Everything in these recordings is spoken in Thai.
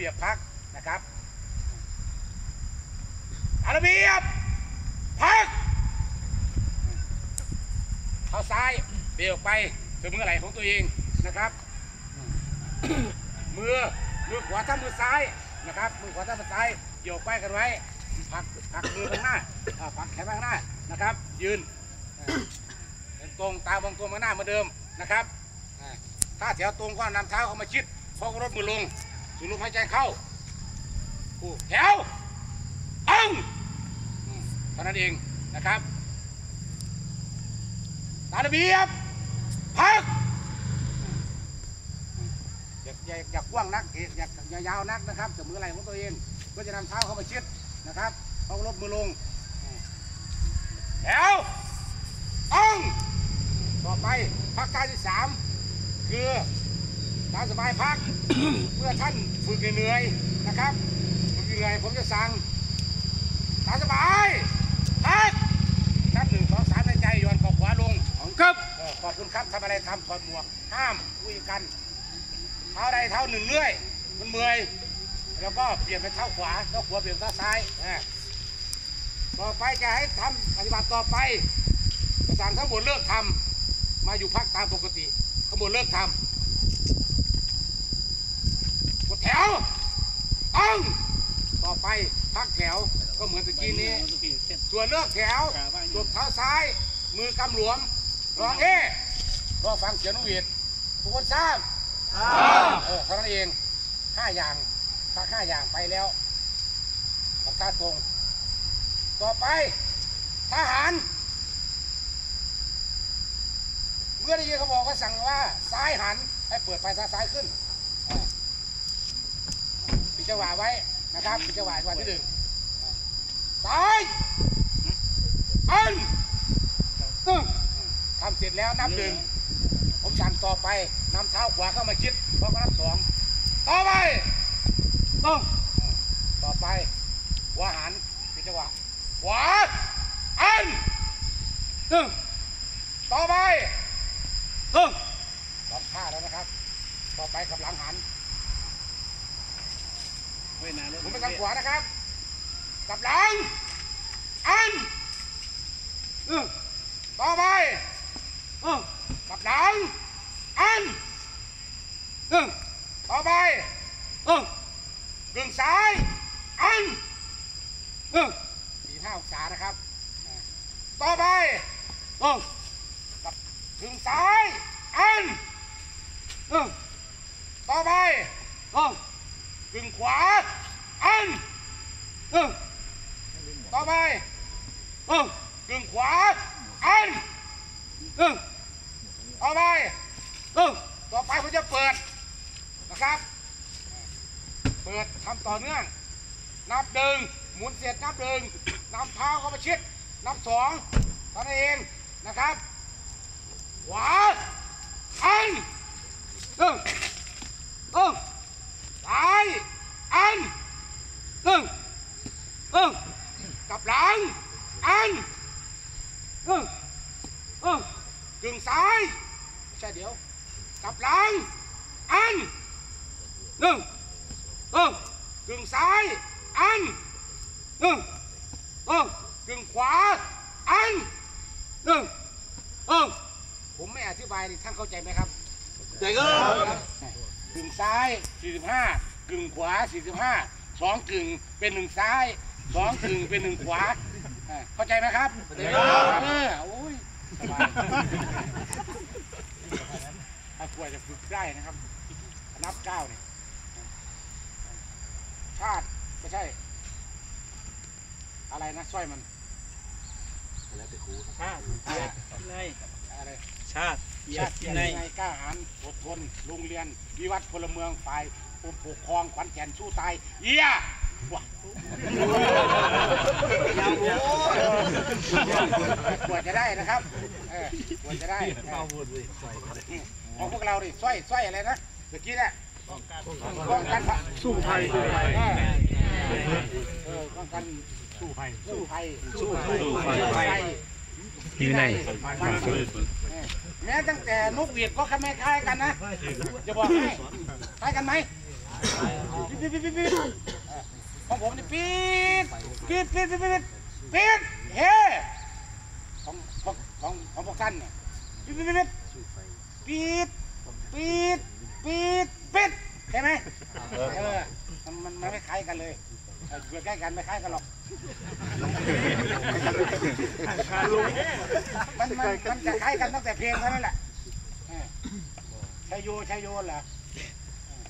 เบียบพักนะครับอาระเบียบพักเท้าซ้ายเบี่ยวไปถึงมือไหล่ของตัวเองนะครับมือมือขวาทับมือซ้ายนะครับมือขวาทับมือซ้ายโยกไปกันไว้ผลักผลักมือข้างหน้าอ่าผลักแขนข้างหน้านะครับ ยืนเป็นตรงตามองตรงข้างหน้าเหมือนเดิมนะครับถ้าแถวตรงก็นำเท้าเข้ามาชิดพอกรถมือลง ดลมหายใจเข้าคู่แถวอังเท่านั้นเองนะครับตาระเบียบพักอย่าอย่าอย่ากว้างนักอย่าอย่าอย่ายาวนักนะครับจะมือไหล่ของตัวเอง ก็จะนำเท้าเข้ามาชิดนะครับเอาลบมือลงแถวอ้งต่อไปพักการที่สามคือ การสบายพัก เมื่อท่านฝึกเหนื่อยๆนะครับฝึกเหนื่อยผมจะสั่งตามสบายพักนับหนึ่งสองสามในใจหย่อนขอขวาลงของครับเออขอบคุณครับทำอะไรทำถอดหมวก ห้ามคุยกันเท้าใดเท้าหนึ่งเลื่อย มันเมื่อยแล้วก็เปลี่ยนเป็นเท้าขวาเท้าขวาเปลี่ยนเป็นเท้าซ้ายนะต่อไปจะให้ทำปฏิบัติต่อไปประสานทั้งหมดเลิกทำมาอยู่พักตามปกติทั้งหมดเลิกทำกดแถวอังต่อไปพักแถวก็เหมือนตะกี้นี้ ส่วนเลือกแถวจบเท้าซ้าย มือกำหลวมรองเอรอฟังเสียงนกหวีดทุกคนทราบเออเท่านั้นเองห้าอย่างพักห้าอย่างไปแล้วปากกาตรงต่อไปทหาร เมื่อได้ยินเขาบอกก็สั่งว่าซ้ายหันให้เปิดไฟซ้ายขึ้นอ่าปิด จังหวะไว้นะครับปิดจังหวะวันที่หนึ่งซ้ายอันตึ้งทำเสร็จแล้วนับหนึ่งผมสั่งต่อไปนำเท้าขวาเข้ามาชิดเพราะก็นับสองต่อไปตึ้งต่อไปหัวหันปิดจังหวะขวาอันตึ้งต่อไปตึ้งสองท่าแล้วนะครับ ต่อไปกับหลังหัน เว้ยนานเลยผมไปทางขวานะครับ กลับหลัง อันเออต่อไปเออกลับหลัง อันเออต่อไปเออกึ่งซ้าย อันเออสี่ห้าองศานะครับอ่าต่อไปเออกับกึ่งซ้าย อันเออต่อไปเออกึ่งขวา อันเออต่อไปเออกึ่งขวา อัน เออต่อไปเออต่อไปผมจะเปิดนะครับ เปิดทำต่อเนื่อง นับหนึ่งหมุนเสร็จนับหนึ่งนำเท้าเข้ามาชิด นับสองตอนั้นเองนะครับ ขวาอันเออเออซ้าย อันหนึ่งเออกลับหลัง อันเออเออกึ่งซ้ายไม่ใช่เดี๋ยว กลับหลัง อันหนึ่งเออกึ่งซ้าย อันหนึ่งเออกึ่ งขวา อันหนึ่งเออผมไม่อธิบายนี่ท่านเข้าใจไหมครับใจก็กึ่งซ้าย 45 กึ่งขวา 45สองกึ่งเป็นหนึ่งซ้ายสองกึ่งเป็นหนึ่งขวาอ่าเข้าใจไหมครับเข้าใจครับเออโอ้ยสบายถ้ากลัวจะฝึกได้นะครับ นับเก้าเนี่ยชาติไม่ใช่ อะไรนะสร้อยมัน ชาติในอะไรชาติเกียรชาติติเกียรในติในกล้าหาญอดทนโรงเรียน วิวัฒน์พลเมืองฝ่ายปกครองขวัญแก่นสู้ตายเยี่ยว้ากว่าจะได้นะครับเออกว่าจะได้เออของพวกเราดิสร้อยสร้อยอะไรนะเมื่อกี้เนี่ยป้องกันสู้ภัยเออป้องกัน สู้ภัยสู้ภัยสู้ภัยอยู่ในแม้ตั้งแต่นกหวีดก็คล้ายๆกันนะจะบอกให้คล้ายกันไหมปิดปิดปิดปิดเออของผมนี่ปิดปิดปิดปิดปิดปิดเฮ้ของของของของพวกท่านเนี่ยปิดปิดปิดปิดปิดปิดปิดใช่ไหมเออมันมันมันไม่คล้ายกันเลยเอออยู่ใกล้กันไม่คล้ายกันหรอกมันมันมันจะคล้ายกันตั้งแต่เพลงเท่านั้นแหละเออชัยโยชัยโยเหรอเออ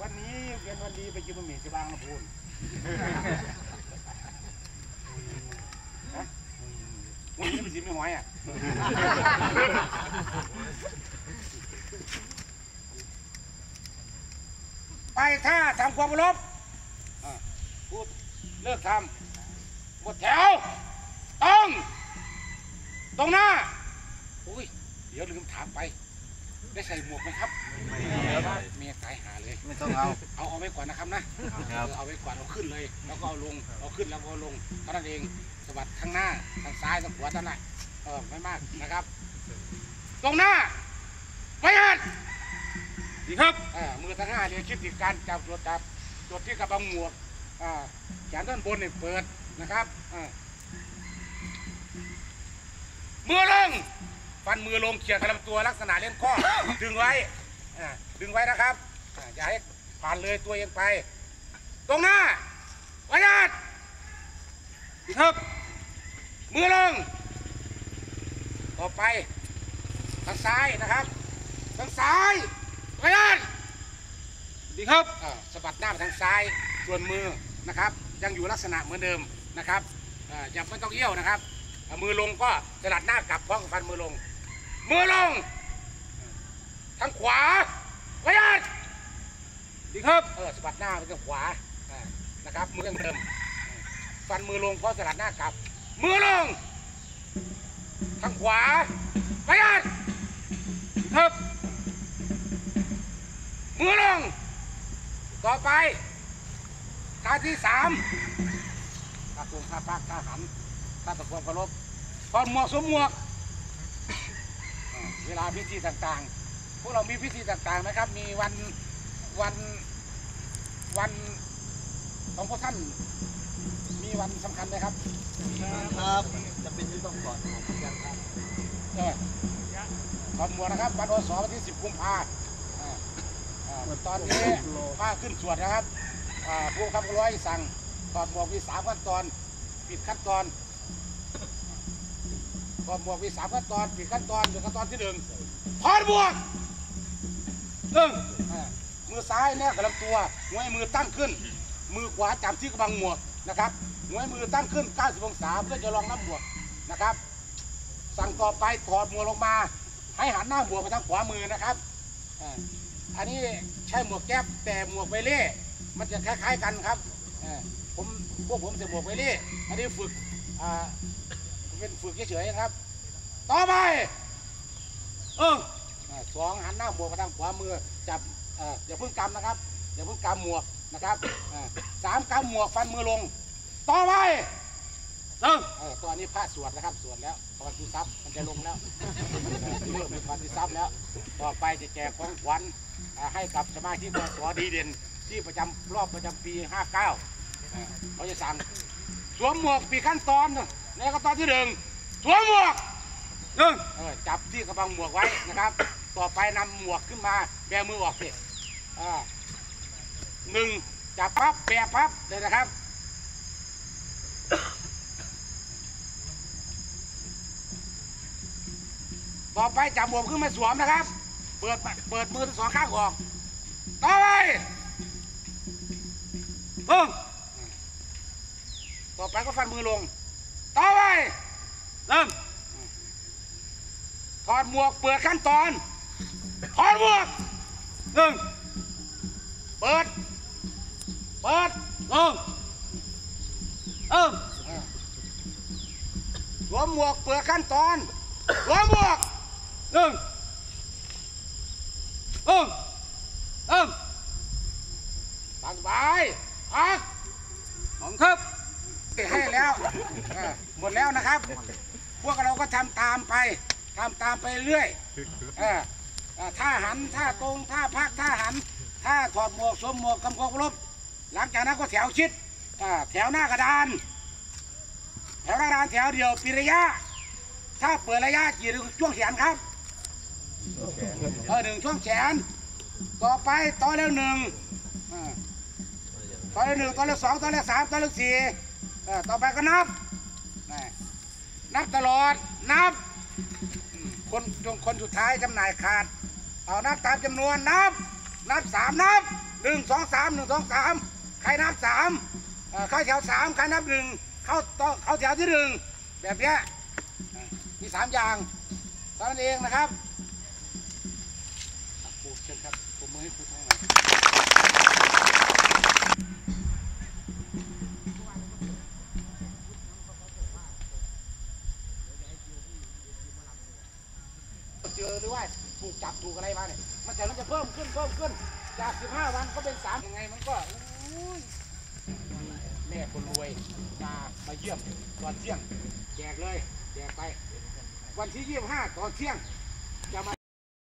วันนี้เป็นวันดีไปกินบะหมี่ที่บางลำพูนฮะวันนี้มันสิไม่หอยอะไปท่าทำความเคารพอะพูด เลิกทำหมดแถวต้องตรงหน้าอุ้ยเดี๋ยวลืมถามไป ได้ใส่หมวกไหมครับเมียตายหาเลย ไม่ต้องเอา เอาเอาไว้ก่อนนะครับนะเออเอาไว้ก่อนเอาขึ้นเลย แล้วก็เอาลงเอาขึ้นแล้วก็เอาลงเท่านั้นเองสะบัดข้างหน้าทางซ้ายทางขวาเท่านั้นเออไม่มากนะครับ ตรงหน้าไปหัดดีครับอ่ามือทั้งห้าเรียนคิดติดการจับตรวจจับตรวจที่กระบังหมวกอ่า แขนด้านบนเนี่ยเปิดนะครับมือลงฟันมือลงเขี่ยกระลำตัวลักษณะเล่นข้อ ดึงไว้ดึงไว้นะครับอย่าให้ผ่านเลยตัวเองไป ตรงหน้าวัยาดดีครับมือลงต่อไปทางซ้ายนะครับทางซ้ายวัยาดดีครับสะบัดหน้าไปทางซ้ายส่วนมือ นะครับ ยังอยู่ลักษณะเหมือนเดิมนะครับอย่าไม่ต้องเอี้ยวนะครับ มือลงก็สลัดหน้ากลับพร้อมกับฟันมือลง มือลง ทางขวาไว้ยัดดีครับ เออสะบัดหน้าไปทางขวานะครับ มือยังเดิม ฟันมือลงเพราะสลัดหน้ากลับ มือลง ทางขวาไว้ยัดดีครับ มือลง ต่อไป ท่าที่สามท่าตรงท่าปากท่าหันถ้าตะความเคารพถอดหมวกสวมหมวกอ่าเวลาพิธีต่างๆ พวกเรามีพิธีต่างๆไหมครับ มีวันวันวันของพวกท่าน มีวันสำคัญไหมครับครับจะเป็นที่ต้องก่อนของกันครับเออถอดหมวกนะครับ วันอสวันที่สิบกุมภาอ่าอ่าตอนนี้ผ้าขึ้นสวดนะครับ ผู้คำร้อยสั่งถอดหมวกมีสามขั้นตอน ปิดขั้นตอนถอดหมวกมีสามขั้นตอนปิดขั้นตอนอยู่ขั้นตอนที่หนึ่งถอดหมวกหนึ่งมือซ้ายแนบกับลำตัวหัวมือตั้งขึ้น มือขวาจับที่กระบังหมวกนะครับหัวมือตั้งขึ้น 90 องศาเพื่อจะรองรับหมวกนะครับ สั่งต่อไปถอดหมวกลงมา ให้หันหน้าหมวกไปทางขวามือนะครับอันนี้ใช้หมวกแก๊ปแต่หมวกไวเล่ มันจะคล้ายๆกันครับอ่าผมพวกผมใส่หมวกไวเล่อันนี้ฝึกอ่าเป็นฝึกเฉยๆครับ ต่อไปเอออ่าสองหันหน้าหมวกไปทางขวามือจับเอ่ออย่าเพิ่งกำนะครับอย่าเพิ่งกำหมวกนะครับอ่าสามกำหมวกฟันมือลง ต่อไปเออเออตอนนี้พระสวดนะครับสวดแล้วตอนที่ซับมันจะลงแล้วเออเริ่มมีตอนที่ซับแล้ว ต่อไปจะแจกของขวัญอ่าให้กับสมาชิกสดีเด่น ที่ประจำรอบประจำปี 59อ่าเขาจะสั่งสวมหมวกปีขั้นตอนในขั้นตอนที่หนึ่งสวมหมวกหนึ่งเออจับที่กระบังหมวกไว้นะครับ ต่อไปนำหมวกขึ้นมาแบมือออกสิอ่าหนึ่งจับพับแบพับเลยนะครับ ต่อไปจับหมวกขึ้นมาสวมนะครับ เปิดเปิดมือทั้งสองข้างออก ต่อไป เพิ่งต่อไปก็ฟันมือลง ต่อไป เริ่ม ถอดหมวกเปิดขั้นตอน ถอดหมวกหนึ่งเปิด เปิดลงเอิ่มสวมหมวกเปิดขั้นตอนสวมหมวกหนึ่งเอิ่มเอิ่มตามสบายพักของครับ ให้แล้วเออหมดแล้วนะครับ พวกเราก็ทำตามไปทำตามไปเรื่อยเออเออท่าหันท่าตรงท่าพักท่าหันท่าถอดอดหมวกสวมหมวกกำกองรบหลังจากนั้นก็แถวชิดอ่าแถวหน้ากระดาน แถวหน้ากระดานแถวเดียวปีระยะ ถ้าเปิดระยะกี่ช่วงแขนครับ เออหนึ่งช่วงแขน ต่อไปต่อแล้วหนึ่งอ่าต่อแล้วหนึ่งต่อแล้วสองต่อแล้วสามต่อแล้วสี่เออต่อไปก็นับ นับตลอดนับ คนจงคนสุดท้ายจำหน่ายขาด เอานับตามจำนวนนับ นับสามนับหนึ่งสองสามหนึ่งสองสามใครนับสามเข้าแถวสามใครนับหนึ่งเข้าต่อเข้าแถวที่หนึ่งแบบเนี้ยมีสามอย่างตอนนั้นเองนะครับ หรือว่าถูกจับถูกอะไรมาเนี่ยมันจะมันจะเพิ่มขึ้นเพิ่มขึ้น จาก 15 วันก็เป็น3ยังไงมันก็อุ้ยแม่คนรวยมามาเยี่ยมตอนเที่ยงแจกเลยแจกไป วันที่ 25 ตอนเที่ยง